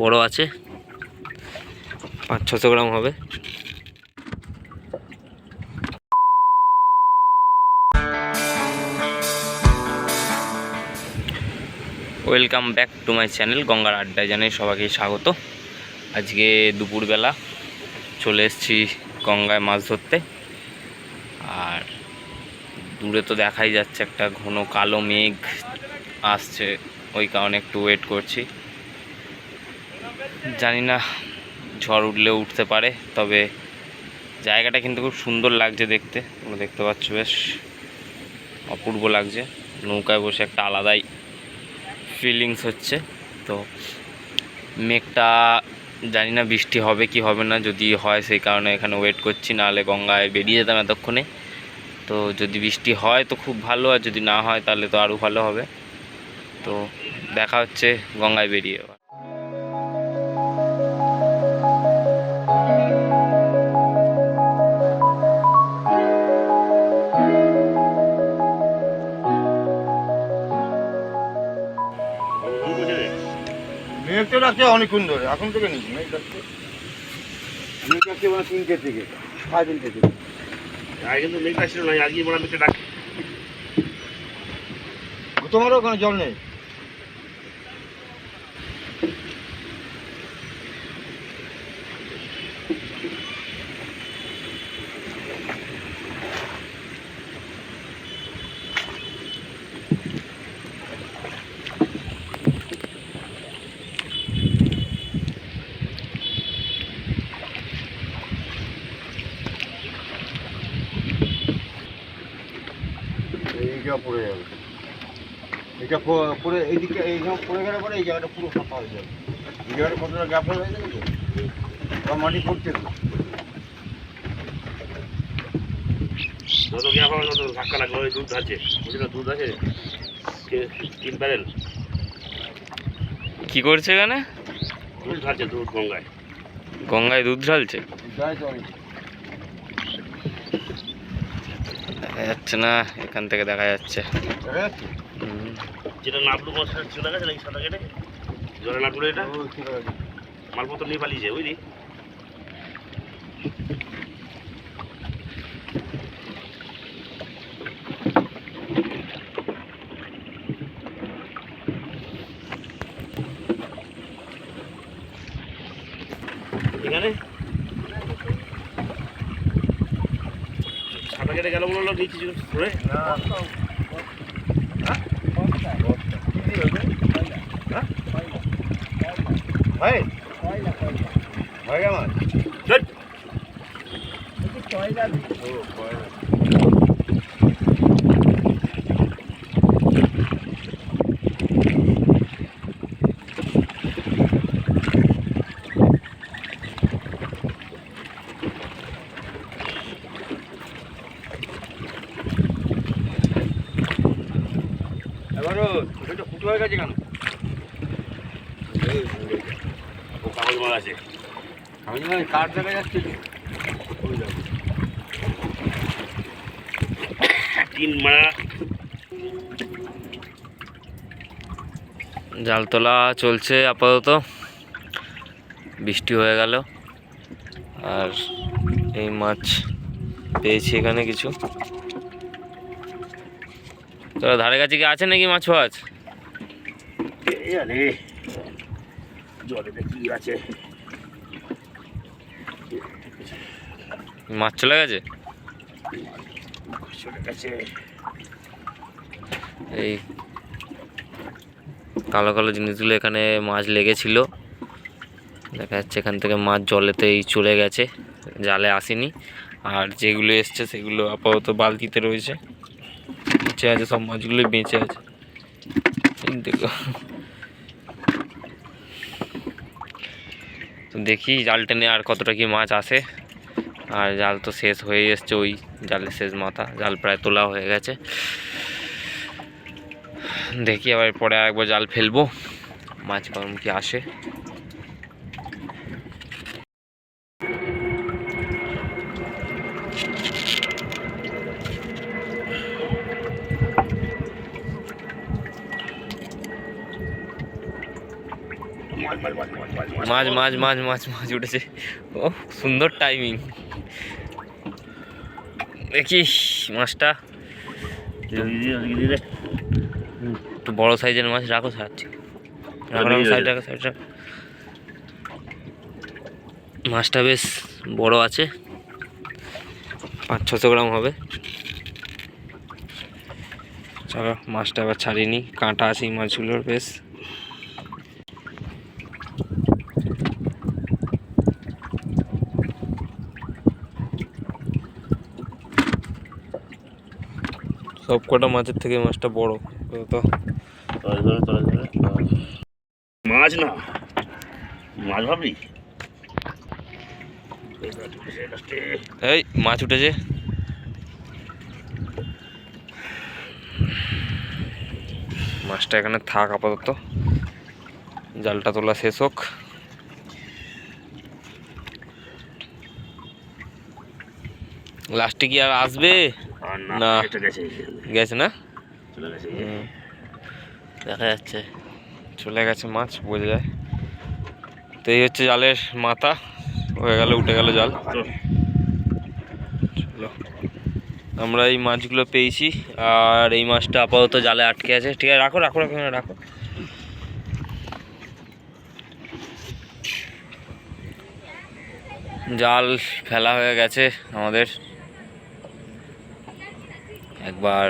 বড় আছে। পাঁচ ছশো গ্রাম হবে। Welcome back to my channel গঙ্গার আড্ডায় জানাই সবাইকে স্বাগত। আজকে দুপুরবেলা চলে এসেছি গঙ্গায় মাছ ধরতে। আর দূরে তো দেখাই যাচ্ছে একটা ঘন কালো মেঘ আসছে, ওই কারণে একটু ওয়েট করছি। জানি না, ঝড় উঠলেও উঠতে পারে, তবে জায়গাটা কিন্তু খুব সুন্দর লাগছে দেখতে, তোমরা দেখতে পাচ্ছ বেশ অপূর্ব লাগছে। নৌকায় বসে একটা আলাদাই ফিলিংস হচ্ছে। তো মেঘটা জানি না বৃষ্টি হবে কি হবে না, যদি হয় সেই কারণে এখানে ওয়েট করছি, নাহলে গঙ্গায় বেরিয়ে যেতাম এতক্ষণে। তো যদি বৃষ্টি হয় তো খুব ভালো, আর যদি না হয় তাহলে তো আরও ভালো হবে। তো দেখা হচ্ছে গঙ্গায় বেরিয়ে। তো রাখছে অনেকক্ষণ ধরে। এখন থেকে নিচ্ছি রাখছে মানে তিনটে থেকে সাড়ে তিনটে থেকে। আগে কিন্তু না আজকে বলা তোমারও ওখানে জল নেই? এইটা পড়ে যাবে। এটা প- পড়ে এইদিকে এই পড়ে গেলে পরে এই জায়গাটা পুরো ফাঁকা হয়ে যাবে। এই জায়গাটা কতটা গ্যাপ হয়ে গেছে তো বা মাটি পড়ছে না যত গ্যাপ হবে তত ধাক্কা লাগবে ওই দুধ আছে। বুঝলি দুধ আছে? কে- তিন প্যারেল কি করছে এখানে? দুধ ধারছে দুধ গঙ্গায়। গঙ্গায় দুধ ঢালছে যায় তো অনেক দেখা যাচ্ছে না এখান থেকে দেখা যাচ্ছে। দেখা যেটা নাবলু মাছ চলে গেছে নাকি সাদা কেটে জলে নাবলু এটা? মালপত্র নিয়ে পালিয়েছে বুঝলি? এখানে? সাদা কেটে গেল বলল নিচে ধরে না হয় হয় আমার চল ও কয়লা এবারও এটা ফুটো হয়ে জাল তোলা চলছে আপাতত। বৃষ্টি হয়ে গেল। আর এই মাছ পেয়েছি এখানে কিছু। তোরা ধারে কাছে কি আছে নাকি মাছ ফাছ? আরে জলে দেখি আছে মাছ চলে গেছে চলে গেছে এই কালো কালো জিনিসগুলো এখানে মাছ লেগেছিল। দেখা যাচ্ছে এখান থেকে মাছ জলেতেই চলে গেছে। জালে আসেনি। আর যেগুলো এসছে সেগুলো আপাতত বালতিতে রয়েছে। বেঁচে আছে সব মাছগুলোই বেঁচে আছে। দেখো। তো দেখি জালটা টেনে আর কতটা কি মাছ আসে। আর জাল তো শেষ হয়ে এসছে ওই জালের শেষ মাথা, জাল প্রায় তোলা হয়ে গেছে। দেখি আবার পরে আরেকবার জাল ফেলব, মাছ কেমন কি আসে। মাছ মাছ মাছ মাছ মাছ উঠেছে। ও, সুন্দর টাইমিং দেখি, মাছটা। একটু বড় সাইজের মাছ রাখো, সারাচ্ছি। মাছটা বেশ বড় আছে। পাঁচ ছশো গ্রাম হবে। চলো, মাছটা আবার ছাড়িনি কাঁটা আছে মাছগুলোর, বেশ। সব কটা মাছের থেকে মাছটা বড়। তো? মাছ না। মাছ ভাবি এই মাছ উঠেছে। মাছটা এখানে থাক আপাতত। জালটা তোলা শেষ হোক। লাস্টে কি আর আসবে? না। গেছে না। দেখা যাচ্ছে। চলে গেছে মাছ বোঝা যায়। তো এই হচ্ছে জালের মাথা। হয়ে গেল উঠে গেল জাল। চলো। আমরা এই মাছগুলো পেয়েছি আর এই মাছটা আপাতত জালে আটকে আছে। ঠিক আছে রাখো রাখো রাখো রাখো। জাল ফেলা হয়ে গেছে আমাদের। একবার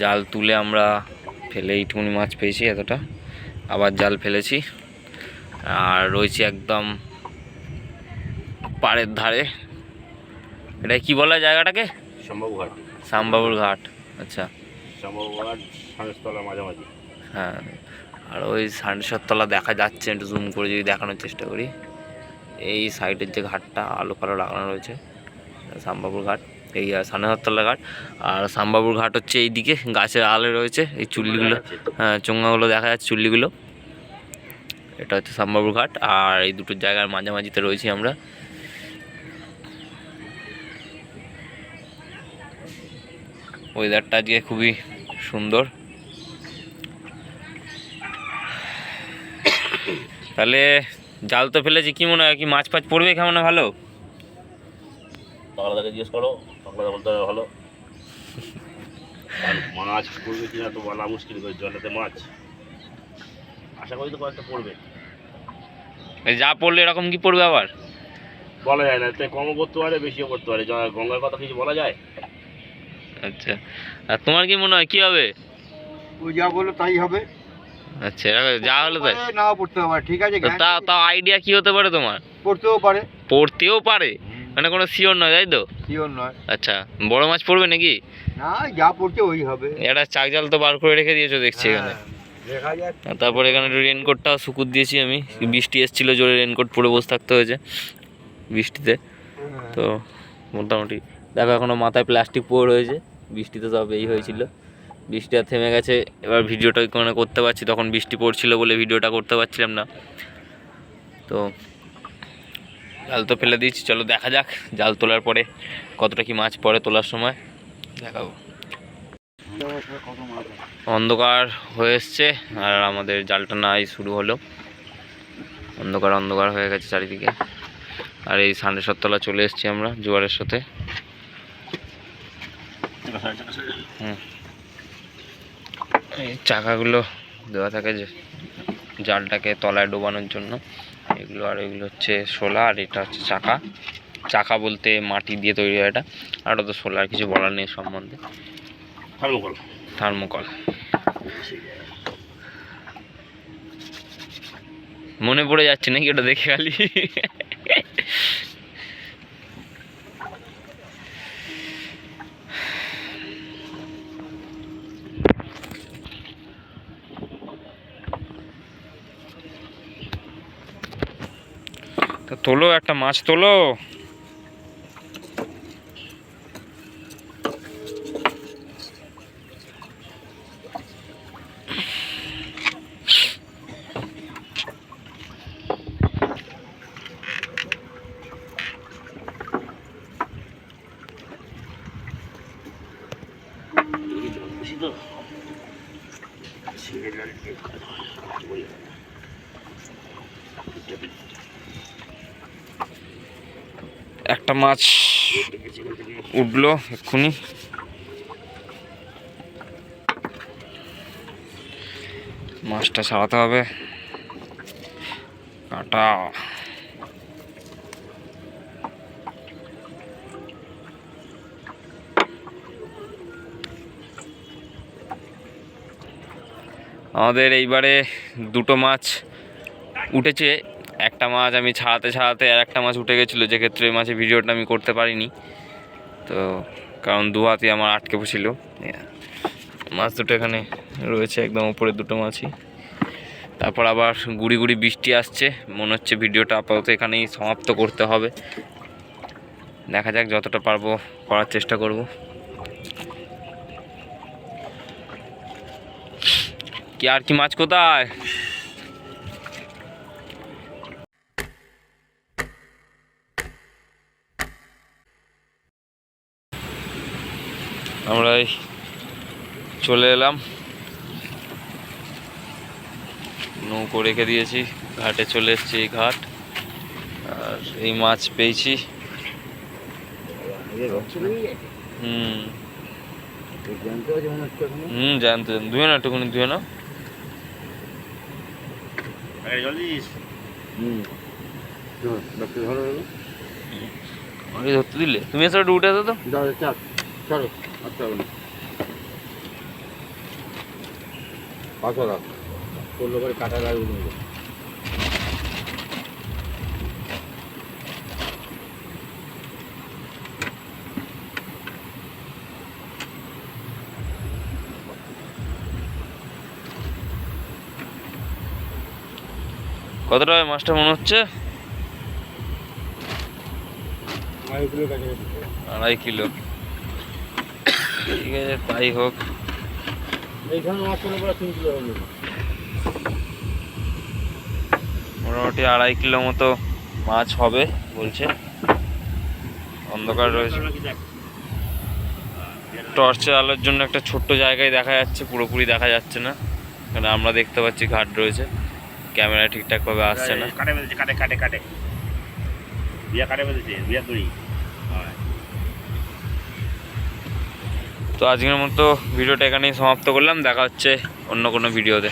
জাল তুলে আমরা ফেলে এইটুকুনি মাছ পেয়েছি এতটা। আবার জাল ফেলেছি। আর রয়েছে একদম পাড়ের ধারে। এটা কি বলা জায়গাটাকে? সম্ভব ঘাট। শ্যামবাবুর ঘাট আচ্ছা মাঝামাঝি। হ্যাঁ। আর ওই সানসেরতলা দেখা যাচ্ছে একটু জুম করে যদি দেখানোর চেষ্টা করি। এই সাইডের যে ঘাটটা আলো ফালো লাগানো রয়েছে শ্যামবাবুর ঘাট। এই সানসেরতলা ঘাট। আর শ্যামবাবুর ঘাট হচ্ছে এই দিকে গাছের আলে রয়েছে। এই চুল্লিগুলো হ্যাঁ চোঙাগুলো দেখা যাচ্ছে চুল্লিগুলো। এটা হচ্ছে শ্যামবাবুর ঘাট আর এই দুটো জায়গার মাঝামাঝিতে রয়েছি আমরা। ওয়েদারটা আজকে খুবই সুন্দর। তাহলে জাল তো ফেলেছি কি মনে হয় কি মাছ ফাছ পড়বে কেমন ভালো? বাংলাদাকে জিজ্ঞেস করো বাংলাদা বলতে হবে ভালো। মাছ পড়বে কিনা তো বলা মুশকিল করে জলেতে মাছ। আশা করি তো কয়েকটা পড়বে। যা পড়লে এরকম কি পড়বে আবার? বলা যায় না তাই কমও করতে পারে বেশিও করতে পারে। গঙ্গার কথা কিছু বলা যায়? আচ্ছা। আর তোমার কি মনে হয় কি হবে? ওই যা বলল তাই হবে। আচ্ছা যা হলো তাই। নাও পড়তে পারে ঠিক আছে তো তা তাও আইডিয়া কি হতে পারে তোমার? পড়তেও পারে। পড়তেও পারে। মানে কোনো শিওর নয় তাই তো? শিওর নয়। আচ্ছা বড় মাছ পড়বে নাকি? না যা পড়ছে ওই হবে। একটা চাক জাল তো বার করে রেখে দিয়েছ দেখছি এখানে। হ্যাঁ, আর তারপরে এখানে একটু রেনকোটটাও শুকুর দিয়েছি আমি। বৃষ্টি এসেছিল জোরে রেনকোট পরে বসে থাকতে হয়েছে বৃষ্টিতে। তো মোটামুটি দেখো এখনও মাথায় প্লাস্টিক পরে রয়েছে। বৃষ্টিতে সব এই হয়েছিল। বৃষ্টি আর থেমে গেছে। এবার ভিডিওটা মানে করতে পারছি তখন বৃষ্টি পড়ছিল বলে ভিডিওটা করতে পারছিলাম না। তো জাল তো ফেলে দিয়েছি, চলো দেখা যাক জাল তোলার পরে কতটা কি মাছ পড়ে তোলার সময়। দেখাবো। অন্ধকার হয়ে এসছে আর আমাদের জালটা নাই, শুরু হলো। অন্ধকার অন্ধকার হয়ে গেছে চারিদিকে। আর এই সানডে সত্তলা চলে এসেছি আমরা জোয়ারের সাথে। হুম। এই চাকাগুলো দেওয়া থাকে যে জালটাকে তলায় ডোবানোর জন্য। এগুলো আর এগুলো হচ্ছে শোলা আর এটা হচ্ছে চাকা। চাকা বলতে মাটি দিয়ে তৈরি হয় এটা। আর ওটা তো শোলা আর কিছু বলার নেই সম্বন্ধে। থার্মোকল। থার্মোকল। মনে পড়ে যাচ্ছে নাকি ওটা দেখে খালি তা তোলো একটা মাছ তোলো ছেড়ে জাল দিয়ে কাজ হয়। একটা মাছ উঠল এক্ষুনি। মাছটা ছাড়াতে হবে। কাটা। আমাদের এইবারে দুটো মাছ উঠেছে। একটা মাছ আমি ছাড়াতে ছাড়াতে আর একটা মাছ উঠে গেছিল, যে ক্ষেত্রে ওই মাছের ভিডিওটা আমি করতে পারিনি। তো কারণ দু হাতে আমার আটকে ছিল মাছ দুটো এখানে রয়েছে, একদম উপরে দুটো মাছই। তারপর আবার গুড়ি গুড়ি বৃষ্টি আসছে, মনে হচ্ছে ভিডিওটা আপাতত এখানেই সমাপ্ত করতে হবে। দেখা যাক যতটা পারব করার চেষ্টা করব। কি আর কি মাছ কোথায়? আমরা এই চলে এলাম। নৌকো রেখে দিয়েছি ঘাটে চলে এসেছি এই ঘাট। আর এই মাছ পেয়েছি। হুম। মনে হুম জানতে ধুয়ে না একটুখানি ধুয়ে না ধরতে দিলে। তুমি এসে উঠে আসো তো। চলো। আচ্ছা পাঁচশো রাখ করল করে কাটা কিন্তু কতটা হয় মাছটা মনে হচ্ছে? আড়াইগুলো কাছাকাছি। আড়াই কিলো। ঠিক আছে তাই হোক। মোটামুটি আড়াই কিলো মতো মাছ হবে বলছে। অন্ধকার রয়েছে। টর্চের আলোর জন্য একটা ছোট্ট জায়গায় দেখা যাচ্ছে পুরোপুরি দেখা যাচ্ছে না। কারণ আমরা দেখতে পাচ্ছি ঘাট রয়েছে। ক্যামেরা ঠিকঠাকভাবে আসছে না। কাটে কাটে কাটে কাটে। বিয়া কাটে বেঁধেছে বিয়া করি। তো আজকের মতো ভিডিওটা এখানেই সমাপ্ত করলাম। দেখা হচ্ছে অন্য কোনো ভিডিওতে।